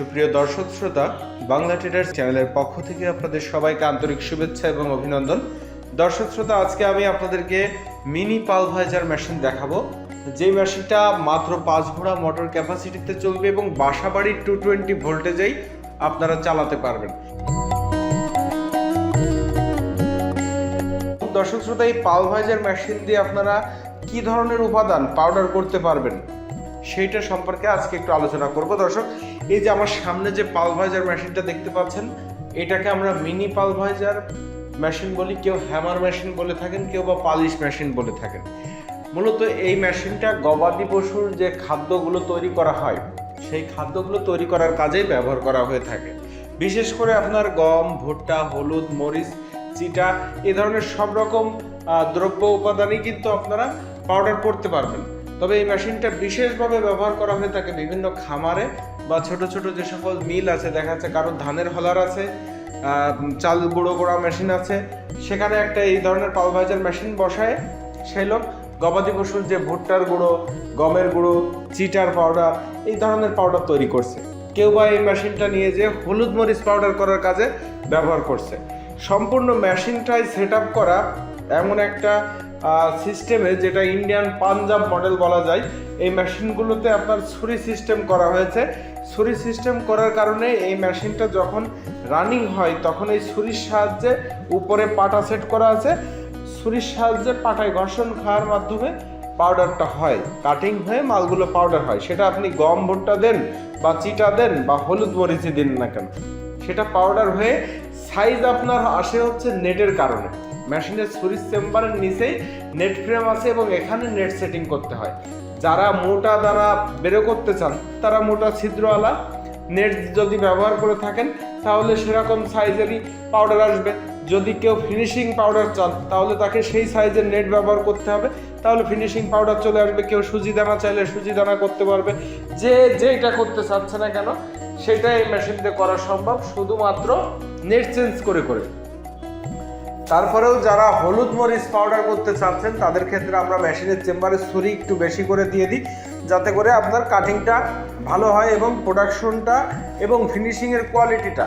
সুপ্রিয় দর্শক শ্রোতা, বাংলা ট্রেডার্স চ্যানেলের পক্ষ থেকে আপনাদের সবাইকে আন্তরিক শুভেচ্ছা এবং অভিনন্দন। দর্শক শ্রোতা, আজকে আমি আপনাদেরকে মিনি পালভাইজার মেশিন দেখাবো। যে মেশিনটা মাত্র পাঁচ ঘোড়া মোটর ক্যাপাসিটিতে চলবে এবং বাসাবাড়ির টু টোয়েন্টি ভোল্টেজেই আপনারা চালাতে পারবেন। দর্শক শ্রোতা, এই পালভাইজার মেশিন দিয়ে আপনারা কি ধরনের উপাদান পাউডার করতে পারবেন? সেইটা সম্পর্কে আজকে একটু আলোচনা করব। দর্শক, এই যে আমার সামনে যে পালভাইজার মেশিনটা দেখতে পাচ্ছেন, এটাকে আমরা মিনি পালভাইজার মেশিন বলি, কেউ হ্যামার মেশিন বলে থাকেন, কেউ বা পালিশ মেশিন বলে থাকেন। মূলত এই মেশিনটা গবাদি পশুর যে খাদ্যগুলো তৈরি করা হয়, সেই খাদ্যগুলো তৈরি করার কাজেই ব্যবহার করা হয়ে থাকে। বিশেষ করে আপনার গম, ভুট্টা, হলুদ, মরিচ, চিটা, এ ধরনের সব রকম দ্রব্য উপাদানই কিন্তু আপনারা পাউডার করতে পারবেন। তবে এই মেশিনটা বিশেষভাবে ব্যবহার করা হয়ে থাকে বিভিন্ন খামারে বা ছোট ছোট যে সকল মিল আছে, দেখা যাচ্ছে কারও ধানের হলার আছে চাল গুঁড়ো করা মেশিন আছে, সেখানে একটা এই ধরনের পালভাইজার মেশিন বসায়। সেই লোক গবাদি পশুর যে ভুট্টার গুঁড়ো, গমের গুঁড়ো, চিটার পাউডার এই ধরনের পাউডার তৈরি করছে। কেউ বা এই মেশিনটা নিয়ে যে হলুদ মরিচ পাউডার করার কাজে ব্যবহার করছে। সম্পূর্ণ মেশিনটাই সেট করা এমন একটা সিস্টেমে যেটা ইন্ডিয়ান পাঞ্জাব মডেল বলা যায়, এই মেশিনগুলোতে আপনার ছুরি সিস্টেম করা হয়েছে। ছুরি সিস্টেম করার কারণে এই মেশিনটা যখন রানিং হয়, তখন এই ছুরির সাহায্যে উপরে পাটা সেট করা আছে। ছুরির সাহায্যে পাটায় ঘর্ষণ খাওয়ার মাধ্যমে পাউডারটা হয় কাটিং হয়ে মালগুলো পাউডার হয়। সেটা আপনি গম ভুট্টা দেন বা চিটা দেন বা হলুদ মরিচি দিন না কেন, সেটা পাউডার হয়ে সাইজ আপনার আসে হচ্ছে নেটের কারণে। মেশিনের ছুরির চেম্বারের নিচেই নেট ফ্রেম আছে এবং এখানে নেট সেটিং করতে হয়। যারা মোটা দ্বারা বেরো করতে চান, তারা মোটা ছিদ্রওয়ালা নেট যদি ব্যবহার করে থাকেন, তাহলে সেরকম সাইজেরই পাউডার আসবে। যদি কেউ ফিনিশিং পাউডার চান, তাহলে তাকে সেই সাইজের নেট ব্যবহার করতে হবে। তাহলে ফিনিশিং পাউডার চলে আসবে। কেউ সুজি দানা চাইলে সুজি দানা করতে পারবে। যে যেটা করতে চাচ্ছে না কেন সেটা এই মেশিন দিয়ে করা সম্ভব। শুধুমাত্র নেট চেঞ্জ করে করে। তারপরেও যারা হলুদ মরিচ পাউডার করতে চাচ্ছেন, তাদের ক্ষেত্রে আমরা মেশিনের চেম্বারে ছুরি একটু বেশি করে দিয়ে দিই, যাতে করে আপনার কাটিংটা ভালো হয় এবং প্রোডাকশনটা এবং ফিনিশিংয়ের কোয়ালিটিটা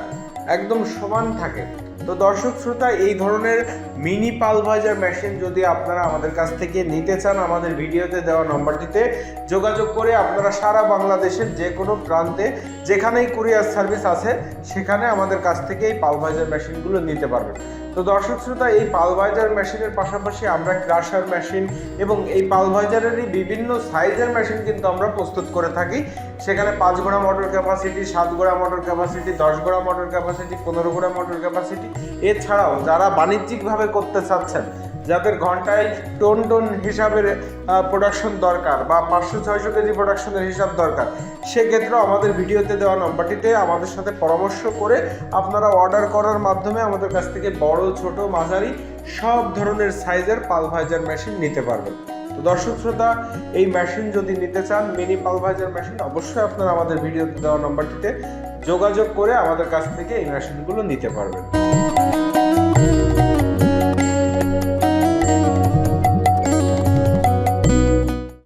একদম সমান থাকে। তো দর্শক শ্রোতা, এই ধরনের মিনি পালভাইজার মেশিন যদি আপনারা আমাদের কাছ থেকে নিতে চান, আমাদের ভিডিওতে দেওয়া নম্বরটিতে যোগাযোগ করে আপনারা সারা বাংলাদেশের যে কোনো প্রান্তে যেখানেই কুরিয়ার সার্ভিস আছে, সেখানে আমাদের কাছ থেকে এই পালভাইজার মেশিনগুলো নিতে পারবেন। তো দর্শক শ্রোতা, এই পালভাইজার মেশিনের পাশাপাশি আমরা ক্রাশার মেশিন এবং এই পাল পালভাইজারেরই বিভিন্ন সাইজের মেশিন কিন্তু আমরা প্রস্তুত করে থাকি। সেখানে পাঁচ গোড়া মোটর ক্যাপাসিটি সাত গোড়া মোটর ক্যাপাসিটি দশ গোড়া মোটর ক্যাপাসিটি পনেরো গোড়া মোটর ক্যাপাসিটি এছাড়াও যারা বাণিজ্যিকভাবে করতে চাচ্ছেন, যাদের ঘন্টায় টন টন হিসাবের প্রোডাকশন দরকার বা পাঁচশো, ছয়শো কেজি প্রোডাকশনের হিসাব দরকার, সেক্ষেত্রেও আমাদের ভিডিওতে দেওয়া নম্বরটিতে আমাদের সাথে পরামর্শ করে আপনারা অর্ডার করার মাধ্যমে আমাদের কাছ থেকে বড়, ছোট, মাঝারি সব ধরনের সাইজের পালভাইজার মেশিন নিতে পারবেন। তো দর্শক শ্রোতা, এই মেশিন যদি নিতে চান মিনি পালভাইজার মেশিন অবশ্যই আপনারা আমাদের ভিডিওতে দেওয়া নম্বরটিতে যোগাযোগ করে আমাদের কাছ থেকে এই মেশিনগুলো নিতে পারবেন।